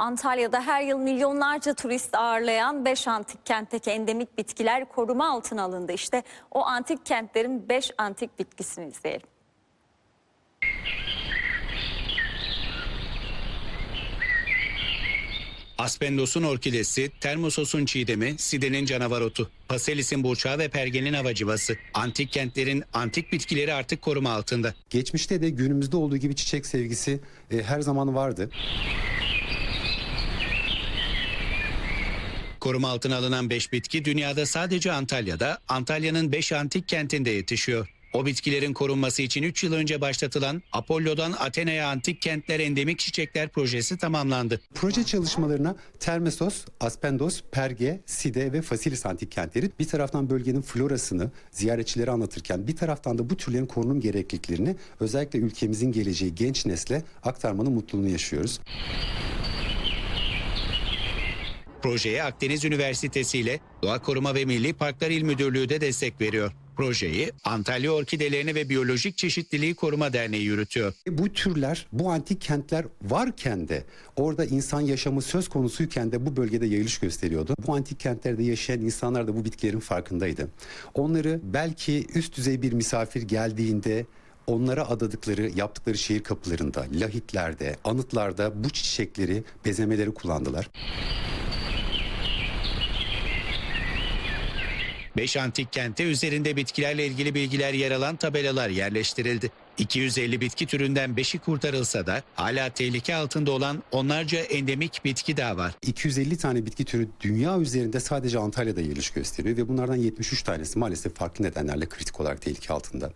Antalya'da her yıl milyonlarca turist ağırlayan 5 antik kentteki endemik bitkiler koruma altına alındı. İşte o antik kentlerin 5 antik bitkisini izleyelim. Aspendos'un orkidesi, Termosos'un çiğdemi, Side'nin canavar otu, Paselis'in burçağı ve Pergen'in havacıvası. Antik kentlerin antik bitkileri artık koruma altında. Geçmişte de günümüzde olduğu gibi çiçek sevgisi e, her zaman vardı. Koruma altına alınan 5 bitki dünyada sadece Antalya'da, Antalya'nın 5 antik kentinde yetişiyor. O bitkilerin korunması için 3 yıl önce başlatılan Apollo'dan Athena'ya Antik Kentler Endemik Çiçekler projesi tamamlandı. Proje çalışmalarına Termesos, Aspendos, Perge, Side ve Fasilis antik kentleri bir taraftan bölgenin florasını ziyaretçilere anlatırken bir taraftan da bu türlerin korunum gerekliliklerini özellikle ülkemizin geleceği genç nesle aktarmanın mutluluğunu yaşıyoruz. Projeye Akdeniz Üniversitesi ile Doğa Koruma ve Milli Parklar İl Müdürlüğü de destek veriyor. Projeyi Antalya Orkidelerini ve Biyolojik Çeşitliliği Koruma Derneği yürütüyor. E, Bu türler, bu antik kentler varken de orada insan yaşamı söz konusuyken de bu bölgede yayılış gösteriyordu. Bu antik kentlerde yaşayan insanlar da bu bitkilerin farkındaydı. Onları belki üst düzey bir misafir geldiğinde onlara adadıkları, yaptıkları şehir kapılarında, lahitlerde, anıtlarda bu çiçekleri, bezemeleri kullandılar. 5 antik kente üzerinde bitkilerle ilgili bilgiler yer alan tabelalar yerleştirildi. 250 bitki türünden 5'i kurtarılsa da hala tehlike altında olan onlarca endemik bitki daha var. 250 tane bitki türü dünya üzerinde sadece Antalya'da yayılış gösteriyor ve bunlardan 73 tanesi maalesef farklı nedenlerle kritik olarak tehlike altında.